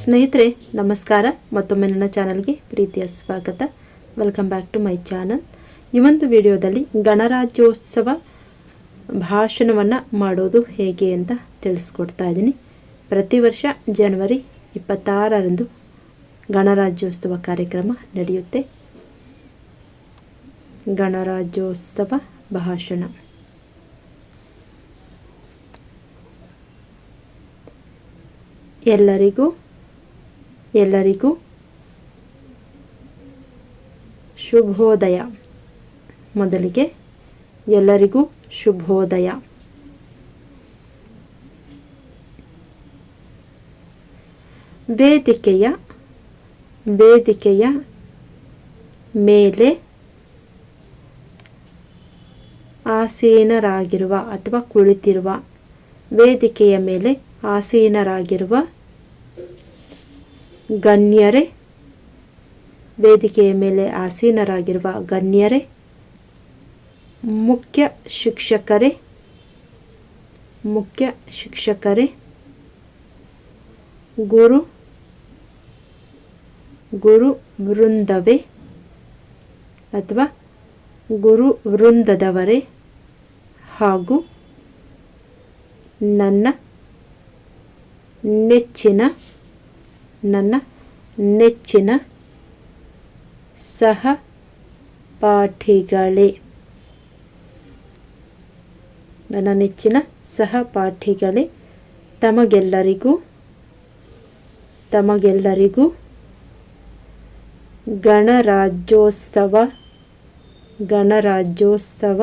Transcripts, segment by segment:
ಸ್ನೇಹಿತರೆ, ನಮಸ್ಕಾರ. ಮತ್ತೊಮ್ಮೆ ನನ್ನ ಚಾನಲ್ಗೆ ಪ್ರೀತಿಯ ಸ್ವಾಗತ. Welcome back to my channel ಈ ಒಂದು ವಿಡಿಯೋದಲ್ಲಿ ಗಣರಾಜ್ಯೋತ್ಸವ ಭಾಷಣವನ್ನು ಮಾಡೋದು ಹೇಗೆ ಅಂತ ತಿಳಿಸ್ಕೊಡ್ತಾ ಇದ್ದೀನಿ. ಪ್ರತಿ ವರ್ಷ ಜನವರಿ ಇಪ್ಪತ್ತಾರರಂದು ಗಣರಾಜ್ಯೋತ್ಸವ ಕಾರ್ಯಕ್ರಮ ನಡೆಯುತ್ತೆ. ಗಣರಾಜ್ಯೋತ್ಸವ ಭಾಷಣ. ಎಲ್ಲರಿಗೂ ಎಲ್ಲರಿಗೂ ಶುಭೋದಯ. ಮೊದಲಿಗೆ ಎಲ್ಲರಿಗೂ ಶುಭೋದಯ. ವೇದಿಕೆಯ ವೇದಿಕೆಯ ಮೇಲೆ ಆಸೀನರಾಗಿರುವ ಅಥವಾ ಕುಳಿತಿರುವ ವೇದಿಕೆಯ ಮೇಲೆ ಆಸೀನರಾಗಿರುವ ಗಣ್ಯರೇ, ವೇದಿಕೆಯ ಮೇಲೆ ಆಸೀನರಾಗಿರುವ ಗಣ್ಯರೇ, ಮುಖ್ಯ ಶಿಕ್ಷಕರೇ ಮುಖ್ಯ ಶಿಕ್ಷಕರೇ, ಗುರು ಗುರು ವೃಂದವೇ ಅಥವಾ ಗುರು ವೃಂದದವರೇ ಹಾಗೂ ನನ್ನ ನೆಚ್ಚಿನ ನನ್ನ ನೆಚ್ಚಿನ ಸಹಪಾಠಿಗಳೇ ನನ್ನ ನೆಚ್ಚಿನ ಸಹಪಾಠಿಗಳೇ ತಮಗೆಲ್ಲರಿಗೂ ತಮಗೆಲ್ಲರಿಗೂ ಗಣರಾಜ್ಯೋತ್ಸವ ಗಣರಾಜ್ಯೋತ್ಸವ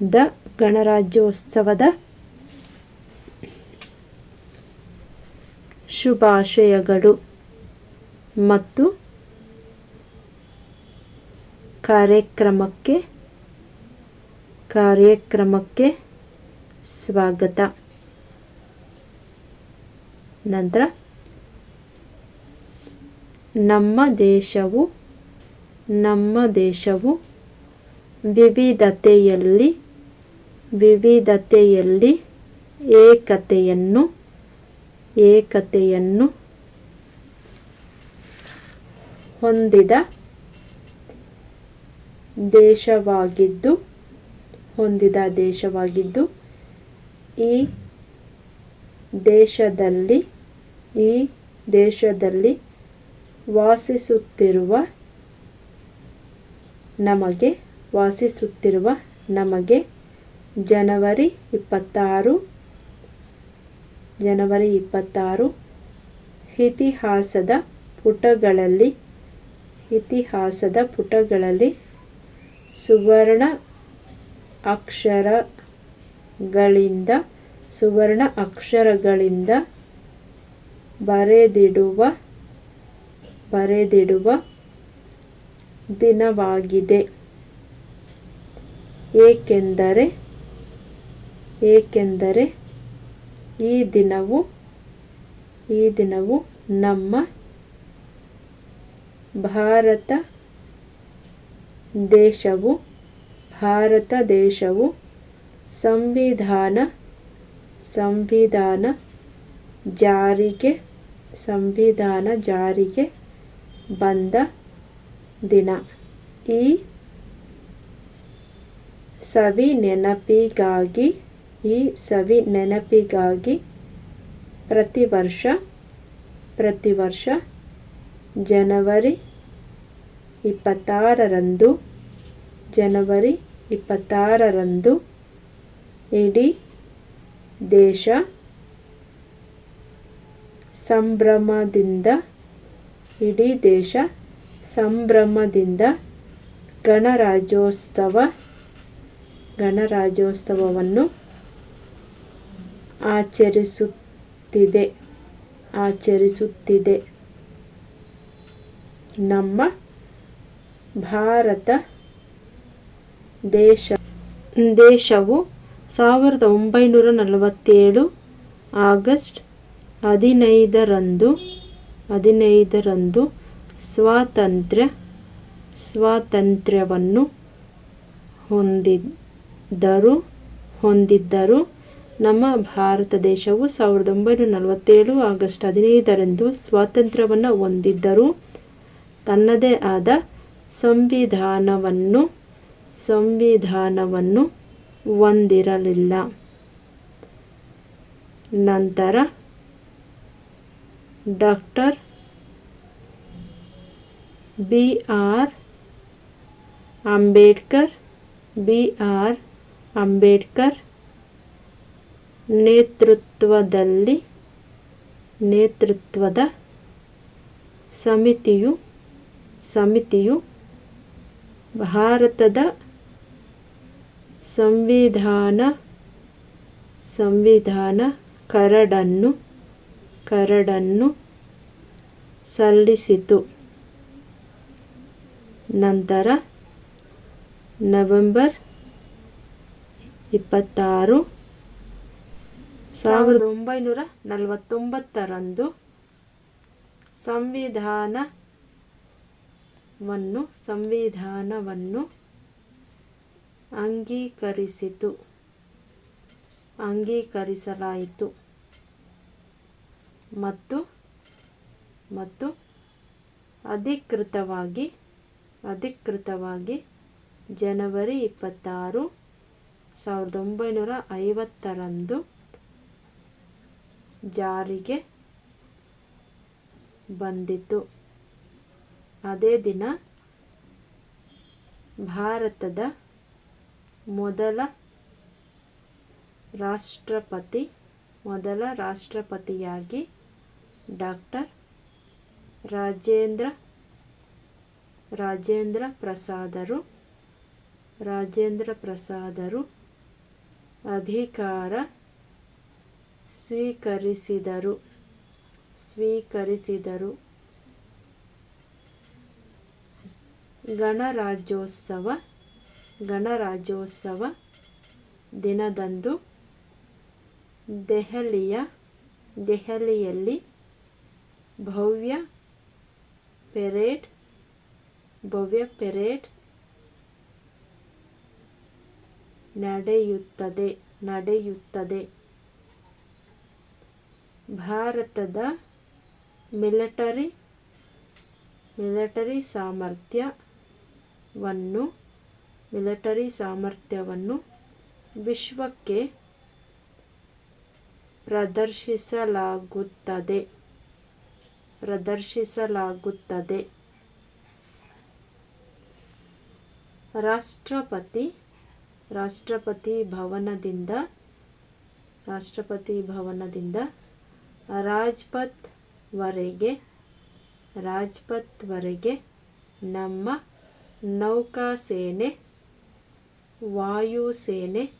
ದ ಗಣರಾಜ್ಯೋತ್ಸವದ ಶುಭಾಶಯಗಳು ಮತ್ತು ಕಾರ್ಯಕ್ರಮಕ್ಕೆ ಕಾರ್ಯಕ್ರಮಕ್ಕೆ ಸ್ವಾಗತ. ನಂತರ ನಮ್ಮ ದೇಶವು ನಮ್ಮ ದೇಶವು ವಿವಿಧತೆಯಲ್ಲಿ ವಿವಿಧತೆಯಲ್ಲಿ ಏಕತೆಯನ್ನು ಏಕತೆಯನ್ನು ಹೊಂದಿದ ದೇಶವಾಗಿದ್ದು ಹೊಂದಿದ ದೇಶವಾಗಿದ್ದು, ಈ ದೇಶದಲ್ಲಿ ಈ ದೇಶದಲ್ಲಿ ವಾಸಿಸುತ್ತಿರುವ ನಮಗೆ ವಾಸಿಸುತ್ತಿರುವ ನಮಗೆ ಜನವರಿ ಇಪ್ಪತ್ತಾರು ಜನವರಿ ಇಪ್ಪತ್ತಾರು, ಇತಿಹಾಸದ ಪುಟಗಳಲ್ಲಿ ಇತಿಹಾಸದ ಪುಟಗಳಲ್ಲಿ ಸುವರ್ಣ ಅಕ್ಷರಗಳಿಂದ ಸುವರ್ಣ ಅಕ್ಷರಗಳಿಂದ ಬರೆದಿಡುವ ಬರೆದಿಡುವ ದಿನವಾಗಿದೆ. ಏಕೆಂದರೆ ಏಕೆಂದರೆ ಈ ದಿನವು ಈ ದಿನವು ನಮ್ಮ ಭಾರತ ದೇಶವು ಭಾರತ ದೇಶವು ಸಂವಿಧಾನ ಸಂವಿಧಾನ ಜಾರಿಗೆ ಸಂವಿಧಾನ ಜಾರಿಗೆ ಬಂದ ದಿನ. ಈ ಸವಿ ನೆನಪಿಗಾಗಿ ಈ ಸವಿ ನೆನಪಿಗಾಗಿ ಪ್ರತಿ ವರ್ಷ ಪ್ರತಿ ವರ್ಷ ಜನವರಿ ಇಪ್ಪತ್ತಾರರಂದು ಜನವರಿ ಇಪ್ಪತ್ತಾರರಂದು ಇಡೀ ದೇಶ ಸಂಭ್ರಮದಿಂದ, ಇಡೀ ದೇಶ ಸಂಭ್ರಮದಿಂದ ಗಣರಾಜ್ಯೋತ್ಸವ, ಗಣರಾಜ್ಯೋತ್ಸವವನ್ನು ಆಚರಿಸುತ್ತಿದೆ. ಆಚರಿಸುತ್ತಿದೆ. ನಮ್ಮ ಭಾರತ ದೇಶ ದೇಶವು ಸಾವಿರದ ಒಂಬೈನೂರ ನಲವತ್ತೇಳು ಆಗಸ್ಟ್ ಹದಿನೈದರಂದು ಹದಿನೈದರಂದು ಸ್ವಾತಂತ್ರ್ಯ ಸ್ವಾತಂತ್ರ್ಯವನ್ನು ಹೊಂದಿದ್ದರು ಹೊಂದಿದ್ದರು. ನಮ್ಮ ಭಾರತ ದೇಶವು ಸಾವಿರದ ಒಂಬೈನೂರ ನಲವತ್ತೇಳು ಆಗಸ್ಟ್ ಹದಿನೈದರಂದು ಸ್ವಾತಂತ್ರ್ಯವನ್ನು ಹೊಂದಿದ್ದರೂ. ತನ್ನದೇ ಆದ ಸಂವಿಧಾನವನ್ನು ಸಂವಿಧಾನವನ್ನು ಹೊಂದಿರಲಿಲ್ಲ. ನಂತರ doctor B. R. Ambedkar, B. R. Ambedkar ನೇತೃತ್ವದಲ್ಲಿ ನೇತೃತ್ವದ ಸಮಿತಿಯು ಸಮಿತಿಯು ಭಾರತದ ಸಂವಿಧಾನ ಸಂವಿಧಾನ ಕರಡನ್ನು ಕರಡನ್ನು ಸಲ್ಲಿಸಿತು. ನಂತರ ನವೆಂಬರ್ ಇಪ್ಪತ್ತಾರು ಸಾವಿರದ ಒಂಬೈನೂರ ನಲವತ್ತೊಂಬತ್ತರಂದು ಸಂವಿಧಾನವನ್ನು ಸಂವಿಧಾನವನ್ನು ಅಂಗೀಕರಿಸಿತು. ಅಂಗೀಕರಿಸಲಾಯಿತು. ಮತ್ತು ಮತ್ತು ಅಧಿಕೃತವಾಗಿ ಅಧಿಕೃತವಾಗಿ ಜನವರಿ ಇಪ್ಪತ್ತಾರು, ಸಾವಿರದ ಒಂಬೈನೂರ ಐವತ್ತರಂದು ಜಾರಿಗೆ ಬಂದಿತು. ಅದೇ ದಿನ ಭಾರತದ ಮೊದಲ ರಾಷ್ಟ್ರಪತಿ, ಮೊದಲ ರಾಷ್ಟ್ರಪತಿಯಾಗಿ ಡಾಕ್ಟರ್ ರಾಜೇಂದ್ರ ರಾಜೇಂದ್ರ ಪ್ರಸಾದರು ರಾಜೇಂದ್ರ ಪ್ರಸಾದರು ಅಧಿಕಾರ ಸ್ವೀಕರಿಸಿದರು. ಸ್ವೀಕರಿಸಿದರು. ಗಣರಾಜ್ಯೋತ್ಸವ ಗಣರಾಜ್ಯೋತ್ಸವ ದಿನದಂದು ದೆಹಲಿಯ ದೆಹಲಿಯಲ್ಲಿ ಭವ್ಯ ಪೆರೇಡ್ ಭವ್ಯ ಪೆರೇಡ್ ನಡೆಯುತ್ತದೆ ನಡೆಯುತ್ತದೆ. ಭಾರತದ ಮಿಲಿಟರಿ ಮಿಲಿಟರಿ ಸಾಮರ್ಥ್ಯವನ್ನು ಮಿಲಿಟರಿ ಸಾಮರ್ಥ್ಯವನ್ನು ವಿಶ್ವಕ್ಕೆ ಪ್ರದರ್ಶಿಸಲಾಗುತ್ತದೆ. ಪ್ರದರ್ಶಿಸಲಾಗುತ್ತದೆ. ರಾಷ್ಟ್ರಪತಿ ರಾಷ್ಟ್ರಪತಿ ಭವನದಿಂದ ರಾಷ್ಟ್ರಪತಿ ಭವನದಿಂದ ರಾಜ್ಪಥ್ವರೆಗೆ ರಾಜ್ಪಥ್ವರೆಗೆ ನಮ್ಮ ನೌಕಾಸೇನೆ ವಾಯುಸೇನೆ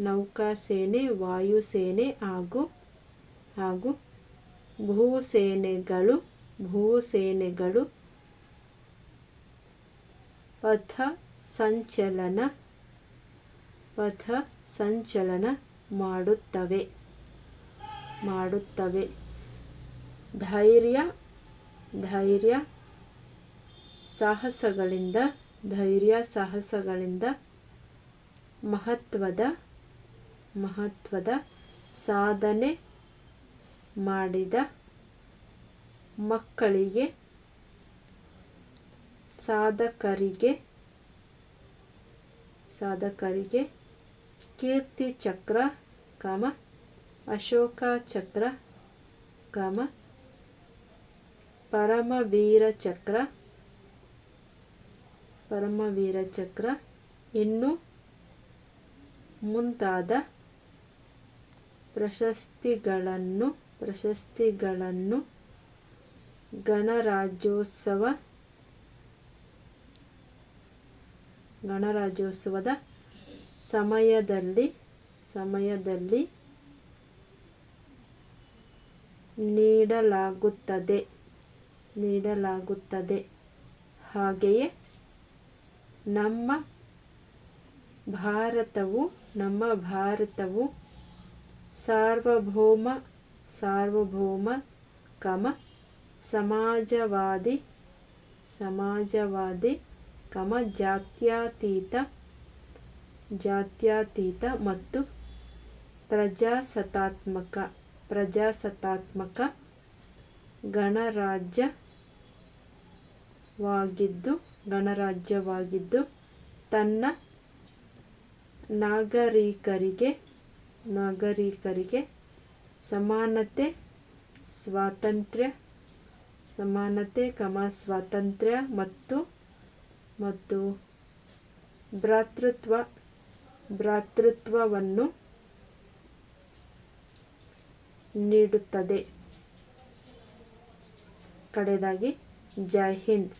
ನೌಕಾಸೇನೆ ವಾಯುಸೇನೆ ಹಾಗೂ ಹಾಗೂ ಭೂಸೇನೆಗಳು ಭೂಸೇನೆಗಳು ಪಥ ಸಂಚಲನ ಪಥ ಸಂಚಲನ ಮಾಡುತ್ತವೆ. ಮಾಡುತ್ತವೆ. ಧೈರ್ಯ ಧೈರ್ಯ ಸಾಹಸಗಳಿಂದ ಧೈರ್ಯ ಸಾಹಸಗಳಿಂದ ಮಹತ್ವದ ಮಹತ್ವದ ಸಾಧನೆ ಮಾಡಿದ ಮಕ್ಕಳಿಗೆ, ಸಾಧಕರಿಗೆ ಸಾಧಕರಿಗೆ ಕೀರ್ತಿ ಚಕ್ರ, ಕಾಮ ಅಶೋಕ ಚಕ್ರ ಕಾಮ ಪರಮವೀರ ಚಕ್ರ ಪರಮವೀರ ಚಕ್ರ ಇನ್ನು ಮುಂತಾದ ಪ್ರಶಸ್ತಿಗಳನ್ನು ಪ್ರಶಸ್ತಿಗಳನ್ನು ಗಣರಾಜ್ಯೋತ್ಸವ, ಗಣರಾಜ್ಯೋತ್ಸವದ ಸಮಯದಲ್ಲಿ ಸಮಯದಲ್ಲಿ ನೀಡಲಾಗುತ್ತದೆ. ನೀಡಲಾಗುತ್ತದೆ. ಹಾಗೆಯೇ ನಮ್ಮ ಭಾರತವು ನಮ್ಮ ಭಾರತವು ಸಾರ್ವಭೌಮ ಸಾರ್ವಭೌಮ, ಕಮ, ಸಮಾಜವಾದಿ ಸಮಾಜವಾದಿ, ಕಮ, ಜಾತ್ಯತೀತ ಜಾತ್ಯತೀತ ಮತ್ತು ಪ್ರಜಾಸತ್ತಾತ್ಮಕ ಪ್ರಜಾಸತ್ತಾತ್ಮಕ ಗಣರಾಜ್ಯವಾಗಿದ್ದು ಗಣರಾಜ್ಯವಾಗಿದ್ದು ತನ್ನ ನಾಗರಿಕರಿಗೆ ನಾಗರಿಕರಿಗೆ ಸಮಾನತೆ, ಸ್ವಾತಂತ್ರ್ಯ, ಸಮಾನತೆ, ಕಮ, ಸ್ವಾತಂತ್ರ್ಯ ಮತ್ತು ಮತ್ತು ಭ್ರಾತೃತ್ವ, ಭ್ರಾತೃತ್ವವನ್ನು ನೀಡುತ್ತದೆ. ಕಡೆಯದಾಗಿ ಜೈ ಹಿಂದ್.